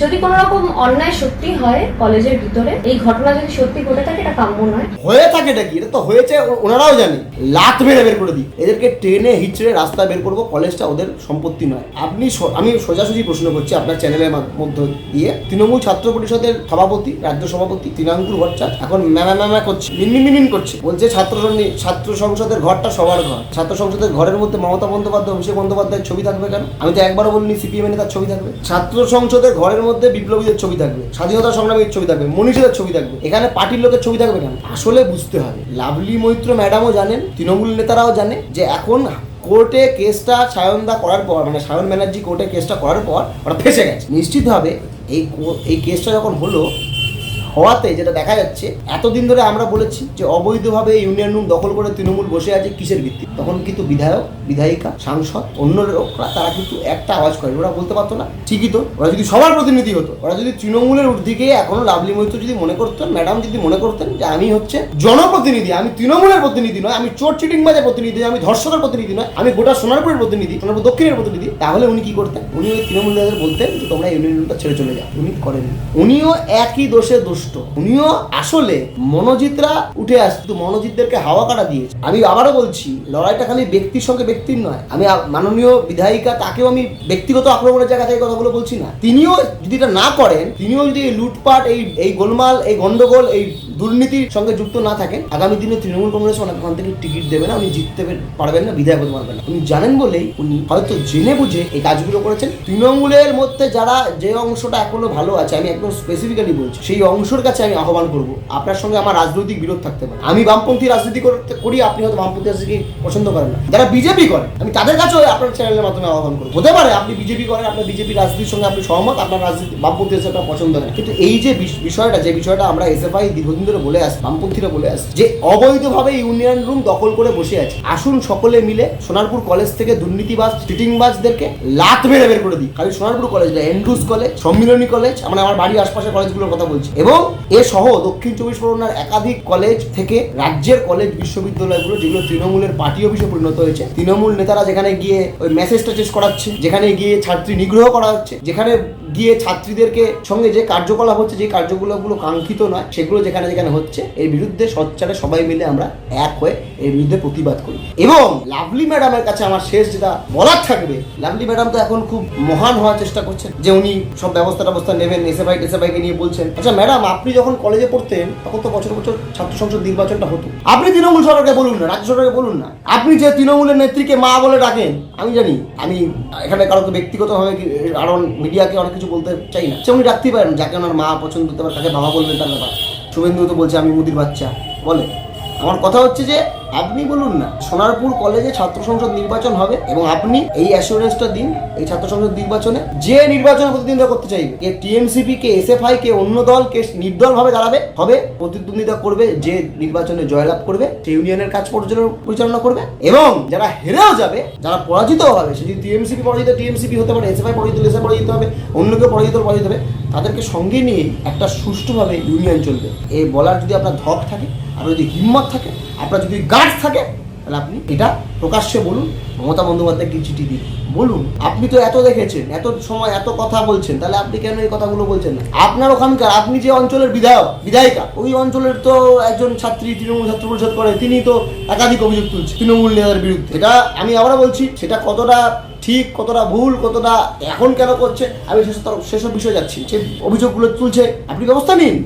যদি কোনো রকম অন্যায় সত্যি হয় কলেজের ভিতরে, এই ঘটনা যদি সত্যি ঘটে থাকে, এটা কাম্য নয়। হয়ে থাকে এটা কি? এটা তো হয়েছে ওনারাও জানে। লাত মেরে বের করে দিই। এদেরকে ট্রেনে হিচড়ে রাস্তা বের করব, কলেজটা ওদের সম্পত্তি নয়। আপনি আমি সোজাসুজি প্রশ্ন করছি আপনার চ্যানেলের মধ্য দিয়ে। তৃণমূল ছাত্র পরিষদের সভাপতি, রাজ্য সভাপতি তৃণাঙ্কুর ভট্টাচার্য এখন ম্যামা ম্যামা করছে। মিনমিন করছে। বলছে ছাত্র ছাত্র সংসদের ঘরটা সবার ঘর। ছাত্র সংসদের ঘরের মধ্যে মমতা বন্দ্যোপাধ্যায়, অভিষেক বন্দ্যোপাধ্যায়ের ছবি থাকবে কেন? আমি তো একবারও বলিনি, সিপিএম তার ছবি থাকবে। ছাত্র সংসদের ঘরের মধ্যে বিপ্লবীদের ছবি থাকবে, স্বাধীনতা সংগ্রামীর ছবি থাকবে, মনীষীদের ছবি থাকবে। এখানে পার্টির লোকের ছবি থাকবে না। আসলে বুঝতে হবে। লাভলি মৈত্র ম্যাডামও জানেন, তৃণমূল নেতারাও জানে যে এখন কোর্টে কেসটা সায়নদা করার পর মানে সায়ন ব্যানার্জি কোর্টে কেসটা করার পর ওরা ফেসে গেছে। নিশ্চিতভাবে এই এই কেসটা যখন হলো হওয়াতে যেটা দেখা যাচ্ছে, এতদিন ধরে আমরা বলেছি যে অবৈধভাবে ইউনিয়ন রুম দখল করে তৃণমূল বসে আছে কিসের ভিত্তি তখন কিন্তু বিধায়ক, বিধায়িকা, সাংসদ, অন্য লোকরা, তারা কিন্তু একটা আওয়াজ করে ওরা বলতে পারতো না, ঠিকই তো, ওরা যদি সবার প্রতিনিধি হতো, ওরা যদি তৃণমূলের দিকে এখনও লাভলি মৈত্র যদি মনে করতেন, ম্যাডাম যদি মনে করতেন যে আমি হচ্ছে জনপ্রতিনিধি, আমি তৃণমূলের প্রতিনিধি নয়, আমি চোর চিটিং বাজের প্রতিনিধি, আমি ধর্ষকের প্রতিনিধি নয়, আমি গোটা সোনারপুরের প্রতিনিধি, সোনারপুর দক্ষিণের প্রতিনিধি, তাহলে উনি কি করতেন? উনি ওই তৃণমূল বলতেন যে তোমরা ইউনিয়ন রুমটা ছেড়ে চলে যাও। উনি করেন উনিও একই দোষে দুষ্ট উনিও আসলে মনোজিতরা উঠে আসছে শুধু মনোজিতদেরকে হাওয়া কাটা দিয়েছে আমি আবারও বলছি, লড়াইটা খালি ব্যক্তির সঙ্গে ব্যক্তির নয়। আমি মাননীয় বিধায়িকা, তাকেও আমি ব্যক্তিগত আক্রমণের জায়গা থেকে কথাগুলো বলছি না। তিনিও যদি এটা না করেন, তিনিও যদি এই লুটপাট, এই এই গোলমাল, এই গন্ডগোল, এই দুর্নীতির সঙ্গে যুক্ত না থাকেন, আগামী দিনে তৃণমূল কংগ্রেস ওখান থেকে টিকিট দেবে না, উনি জিততে পারবেন না, বিধায়ক হতে পারবেন না। উনি জানেন বলেই উনি হয়তো জেনে বুঝে এই কাজগুলো করেছেন। তৃণমূলের মধ্যে যারা যে অংশটা এখনও ভালো আছে, আমি একদম স্পেসিফিক্যালি বলছি, সেই অংশের কাছে আমি আহ্বান করব, আপনার সঙ্গে আমার রাজনৈতিক বিরোধ থাকতে পারে। আমি বামপন্থী রাজনীতি করতে করি, আপনি হয়তো বামপন্থী রাজনীতি পছন্দ করেন না। যারা বিজেপি করে, আমি তাদের কাছেও আপনার চ্যানেলের মাধ্যমে আহ্বান করব। হতে পারে আপনি বিজেপি করেন, আপনার বিজেপি রাজনীতির সঙ্গে আপনি সহমত, আপনার রাজনীতি বামপন্থী আপনার পছন্দ না। কিন্তু এই যে বিষয়টা যে বিষয়টা আমরা এসএফআই দীর্ঘদিন ধরে বলে আসছি বামপন্থীরা বলে আসছে যে অবৈধভাবে ইউনিয়ন রুম দখল করে বসে আছে। আসুন সকলে মিলে সোনারপুর কলেজ থেকে দুর্নীতিবাজ, চিটিংবাজদেরকে লাত মেরে বের করে দিই। খালি সোনারপুর কলেজ না এন্ড্রুস কলেজ, সম্মিলনী কলেজ, আমরা আমার বাড়ির আশপাশের কলেজগুলোর কথা বলছি। এবং এ সহ দক্ষিণ চব্বিশ পরগনার একাধিক কলেজ থেকে রাজ্যের কলেজ বিশ্ববিদ্যালয়গুলো, যেগুলো তৃণমূলের পার্টি অফিসে পরিণত হয়েছে, তৃণমূল নেতারা যেখানে গিয়ে ওই মেসেজ টেসেজ করাচ্ছে, যেখানে গিয়ে ছাত্রী নিগ্রহ করা হচ্ছে, যেখানে গিয়ে ছাত্রীদেরকে সঙ্গে যে কার্যকলাপ হচ্ছে, যে কার্যকলাপগুলো কাঙ্ক্ষিত নয়, সেগুলো যেখানে যেখানে হচ্ছে? এর বিরুদ্ধে সচ্চারে সবাই মিলে আমরা এক হয়ে এর বিরুদ্ধে প্রতিবাদ করি। এবং লাভলি ম্যাডামের কাছে আমার শেষ যেটা বলার থাকবে, লাভলি ম্যাডাম তো এখন খুব মহান হওয়ার চেষ্টা করছেন যে উনি সব ব্যবস্থা ব্যবস্থা নেবেন এসএফআই টেসএফআইকে নিয়ে বলছেন। আচ্ছা ম্যাডাম, আপনি যখন কলেজে পড়তেন, তখন তো বছর বছর ছাত্র সংসদ নির্বাচনটা হতো। আপনি তৃণমূল সরকারকে বলুন না, রাজ্য সরকারকে বলুন না। আপনি যে তৃণমূলের নেত্রীকে মা বলে ডাকেন, আমি জানি, আমি এখানে কারোকে ব্যক্তিগতভাবে কি- আরও মিডিয়াকে অনেক কিছু বলতে চাই না। সে উনি ডাকতেই পারেন, যাকে ওনার মা পছন্দ করতে পারে তাকে বাবা বলবেন তার ব্যাপার। শুভেন্দু তো বলছে আমি মুদির বাচ্চা বলে? আমার কথা হচ্ছে যে, আপনি বলুন না, সোনারপুর কলেজে ছাত্র সংসদ নির্বাচন হবে এবং আপনি এই অ্যাসুরেন্সটা দিন এই ছাত্র সংসদ নির্বাচনে। যে নির্বাচনে প্রতিদ্বন্দ্বিতা করতে চাইবে, কে টিএমসিপি কে এসএফআই কে অন্য দল, কে নির্দল ভাবে দাঁড়াবে, হবে প্রতিদ্বন্দ্বিতা করবে, যে নির্বাচনে জয়লাভ করবে সে ইউনিয়নের কাজ পরিচালনা- করবে এবং যারা হেরেও যাবে, যারা পরাজিত হবে, সে যদি টিএমসিপি পরাজিত টিএমসিপি হতে পারে এসএফআই পরাজিত এসএফআই পরাজিত হবে, অন্য কেউ পরাজিত পরাজিত হবে, তাদেরকে সঙ্গে নিয়ে একটা সুষ্ঠুভাবে ইউনিয়ন চলবে। এই বলার যদি আপনার ধক থাকে আপনার যদি হিম্মত থাকে, আপনার যদি গার্ড থাকে, তাহলে আপনি এটা প্রকাশ্যে বলুন, মমতা বন্দ্যোপাধ্যায়কে চিঠি দিন। বলুন, আপনি তো এত দেখেছেন, এত সময় এত কথা বলছেন, তাহলে আপনি কেন এই কথাগুলো বলছেন না? আপনার ওখানকার, আপনি যে অঞ্চলের বিধায়ক, বিধায়িকা, ওই অঞ্চলের তো একজন ছাত্রী, তৃণমূল ছাত্র পরিষদ করে, তিনি তো একাধিক অভিযোগ তুলছে, তৃণমূল নেতার বিরুদ্ধে। এটা আমি আবারও বলছি, সেটা কতটা ঠিক, কতটা ভুল, কতটা এখন কেন করছে, আমি সেসব সেসব বিষয়ে যাচ্ছি সে অভিযোগগুলো তুলছে, আপনি ব্যবস্থা নিন।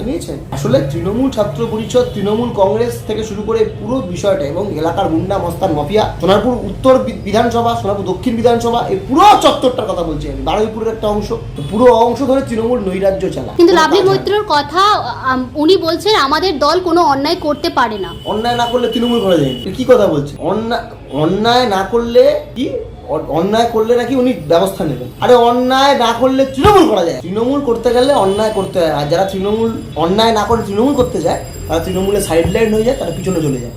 ব্যবস্থা নিয়েছেন। আসলে তৃণমূল ছাত্র পরিষদ তৃণমূল কংগ্রেস থেকে শুরু করে পুরো বিষয়টা এবং এলাকার গুন্ডা মস্তান মাফিয়া সোনারপুর উত্তর বিধানসভা সোনারপুর দক্ষিণ বিধানসভা এই পুরো চত্বরটার কথা বলছি আমি বারুইপুরের একটা অংশ। পুরো অংশ ধরে তৃণমূল নৈরাজ্য চালা কিন্তু কোনো লাভলি। মৈত্রর কথা উনি বলছেন আমাদের দল কোনো অন্যায় করতে পারে না। অন্যায় না করলে তৃণমূল করা যায়। কি কথা বলছে? অন্যায় অন্যায় না করলে কি অন্যায় করলে নাকি উনি ব্যবস্থা নেবেন। আরে অন্যায় না করলে তৃণমূল করা যায়। তৃণমূল করতে গেলে অন্যায় করতে হয়। আর যারা তৃণমূল অন্যায় না করে তৃণমূল করতে যায়, তারা তৃণমূলের সাইড লাইন হয়ে যায়, তারা পিছনে চলে যায়।